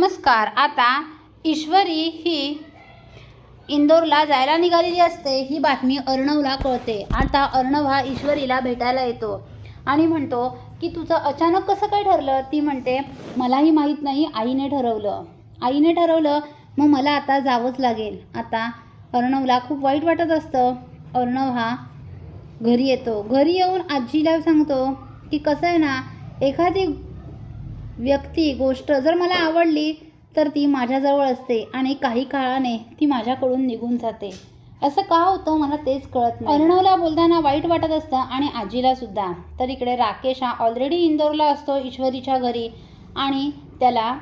नमस्कार आता ईश्वरी ही इंदोरला जायला निघालेली असते ही बातमी अर्णवला कळते. आता अर्णव हा ईश्वरीला भेटायला येतो आणि म्हणतो की तुझं अचानक कसं काय ठरलं? ती म्हणते मलाही माहीत नाही आईने ठरवलं. आईने ठरवलं मग मला आता जावंच लागेल. आता अर्णवला खूप वाईट वाटत असतं. अर्णव हा घरी येतो. घरी येऊन आजीला सांगतो की कसं आहे ना एखादी व्यक्ती गोष्ट जर मला आवडली तर ती माझ्याजवळ असते आणि काही काळाने ती माझ्याकडून निघून जाते. असं का होतं मला तेच कळत नाही. अर्णवला बोलताना वाईट वाटत असतं आणि आजीला सुद्धा. तर इकडे राकेश हा ऑलरेडी इंदोरला असतो ईश्वरीच्या घरी. आणि त्याला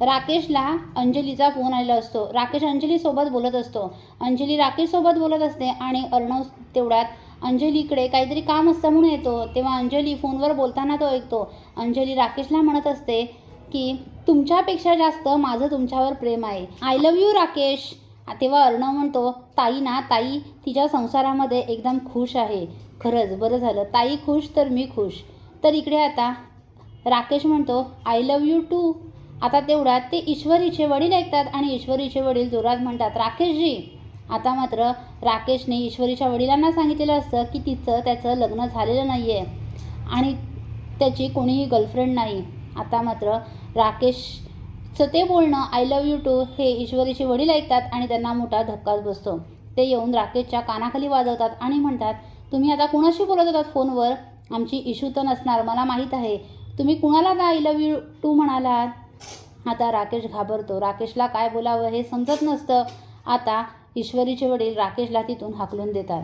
राकेशला अंजलीचा फोन आलेला असतो. राकेश अंजलीसोबत बोलत असतो. अंजली राकेशसोबत बोलत असते आणि अर्णव तेवढ्यात अंजलीकडे काहीतरी काम असतं म्हणून येतो. तेव्हा अंजली फोनवर बोलताना तो ऐकतो. अंजली राकेशला म्हणत असते की तुमच्यापेक्षा जास्त माझं तुमच्यावर प्रेम आहे. I love you Rakesh. तेव्हा अर्णव म्हणतो ताई ना ताई तिच्या संसारामध्ये एकदम खुश आहे. खरंच बरं झालं. ताई खुश तर मी खुश. तर इकडे आता राकेश म्हणतो आय लव्ह यू टू आता तेवढ्यात ते ईश्वरीचे वडील ऐकतात आणि ईश्वरीचे वडील जोरात म्हणतात राकेशजी आता मात्र राकेशने ईश्वरीच्या वडिलांना सांगितलेलं असतं की तिचं त्याचं लग्न झालेलं नाही आहे आणि त्याची कोणीही गर्लफ्रेंड नाही. आता मात्र राकेशचं ते बोलणं आय लव यू टू हे ईश्वरीचे वडील ऐकतात आणि त्यांना मोठा धक्काच बसतो. ते येऊन राकेशच्या कानाखाली वाजवतात आणि म्हणतात तुम्ही आता कुणाशी बोलत होतात फोनवर? आमची इशू तर नसणार मला माहीत आहे. तुम्ही कुणाला आय लव यू टू म्हणालात? आता राकेश घाबरतो. राकेशला काय बोलावं हे समजत नसतं. आता ईश्वरीचे वडील राकेशला तिथून हाकलून देतात.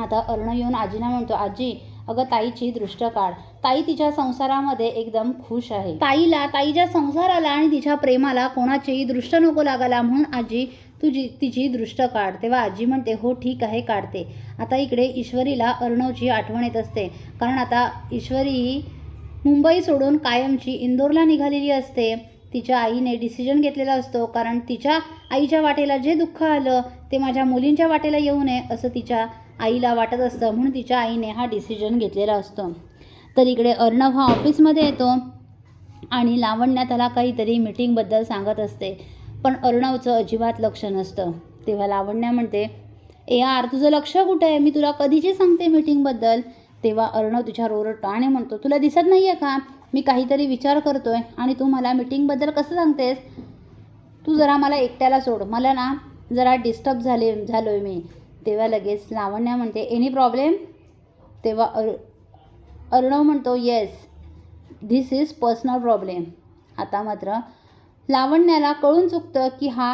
आता अर्ण येऊन आजीना म्हणतो आजी अगं ताईची दृष्ट काढ. ताई तिच्या संसारामध्ये एकदम खुश आहे. ताईला ताईच्या संसाराला आणि तिच्या प्रेमाला कोणाचीही दृष्ट नको लागायला म्हणून आजी तुझी तिची दृष्ट काढ. तेव्हा आजी म्हणते हो ठीक आहे काढते. आता इकडे ईश्वरीला अर्णवची आठवण येत असते. कारण आता ईश्वरी ही मुंबई सोडून कायमची इंदोरला निघालेली असते. तिच्या आईने डिसिजन घेतलेला असतो. कारण तिच्या आईच्या वाटेला जे दुःख आलं ते माझ्या मुलींच्या वाटेला येऊ नये असं तिच्या आईला वाटत असतं. म्हणून तिच्या आईने हा डिसिजन घेतलेला असतो. तर इकडे अर्णव हा ऑफिसमध्ये येतो आणि लावण्या त्याला काहीतरी मीटिंगबद्दल सांगत असते. पण अर्णवचं अजिबात लक्ष नसतं. तेव्हा लावण्या म्हणते ए आर तुझं लक्ष कुठं आहे? मी तुला कधीची सांगते मीटिंगबद्दल तेव्हा अर्णव तिच्यावर ओरडतो आणि म्हणतो तुला दिसत नाही आहे का? मी काहीतरी विचार करतोय आणि तू मला मीटिंगबद्दल कसं सांगतेस? तू जरा मला एकट्याला सोड. मला ना जरा डिस्टर्ब झाले झालो आहे मी. तेव्हा लगेच लावण्या म्हणते एनी प्रॉब्लेम तेव्हा अर अर्णव म्हणतो yes this is personal problem आता मात्र लावण्याला कळून चुकतं की हा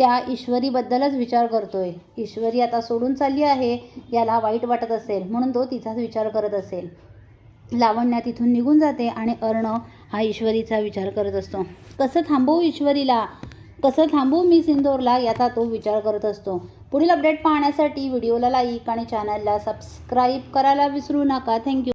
त्या ईश्वरीबद्दलच विचार करतोय. ईश्वरी आता सोडून चालली आहे याला वाईट वाटत असेल म्हणून तो तिचाच विचार करत असेल. लावण्या तिथून निघून जाते आणि अर्णव हा ईश्वरीचा विचार करत असतो. कसं थांबवू ईश्वरीला? कसं थांबवू मी सिंदोरला? याचा तो विचार करत असतो. पुढील अपडेट पाहण्यासाठी व्हिडिओला लाईक आणि चॅनलला सबस्क्राईब करायला विसरू नका. थँक्यू